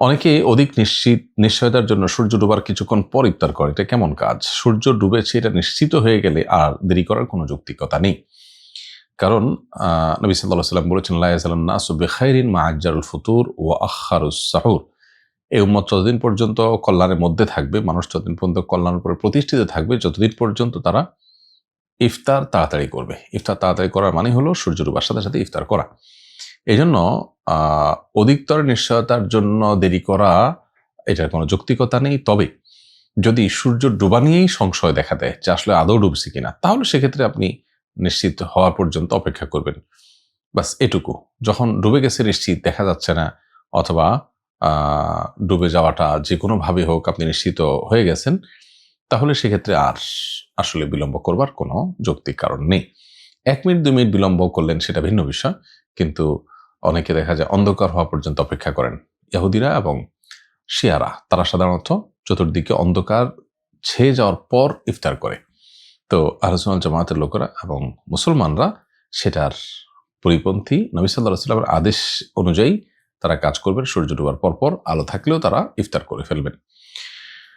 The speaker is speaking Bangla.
অনেকে অধিক নিশ্চিত নিশ্চয়তার জন্য সূর্য ডুবার কিছুক্ষণ পর ইফতার করে। এটা কেমন কাজ? সূর্য ডুবেছে, এটা নিশ্চিত হয়ে গেলে আর দেরি করার কোনো যৌক্তিকতা নেই। কারণ নবী সাল্লাহ সাল্লাম বলেছেন লাইসাল্লাহরিন মা আকজারুল ফুতুর ও আখারুস সাহুর। এই উম্মত যতদিন পর্যন্ত কল্যাণের মধ্যে থাকবে, মানুষ ততদিন পর্যন্ত কল্যাণের উপরে প্রতিষ্ঠিত থাকবে, যতদিন পর্যন্ত তারা ইফতার তাড়াতাড়ি করবে। ইফতার তাড়াতাড়ি করার মানে হলো সূর্য ডুবার সাথে সাথে ইফতার করা। এই জন্য অধিকতর নিশ্চয়তার জন্য দেরি করা, এটার কোনো যৌক্তিকতা নেই। তবে যদি সূর্য ডুবা নিয়েই সংশয় দেখা দেয় যে আসলে আদৌ ডুবছে কিনা, তাহলে সেক্ষেত্রে আপনি নিশ্চিত হওয়া পর্যন্ত অপেক্ষা করবেন। বাস এটুকু। যখন ডুবে গেছে নিশ্চিত, দেখা যাচ্ছে না, অথবা ডুবে যাওয়াটা যে কোনোভাবে হোক আপনি নিশ্চিত হয়ে গেছেন, তাহলে সেক্ষেত্রে আর আসলে বিলম্ব করবার কোনো যৌক্তিক কারণ নেই। এক মিনিট, দুই মিনিট বিলম্ব করলেন সেটা ভিন্ন বিষয়, কিন্তু অনেকে দেখা যায় অন্ধকার হওয়া পর্যন্ত অপেক্ষা করেন। ইহুদিরা এবং শিয়ারা, তারা সাধারণত চতুর্দিকে অন্ধকার ছেয়ে যাওয়ার পর ইফতার করে। তো আলোচনা জামাতের লোকেরা এবং মুসলমানরা সেটার পরিপন্থী নবী সাল্লাহ সাল্লামের আদেশ অনুযায়ী তারা কাজ করবেন। সূর্য ডোবার পরপর আলো থাকলেও তারা ইফতার করে ফেলবেন।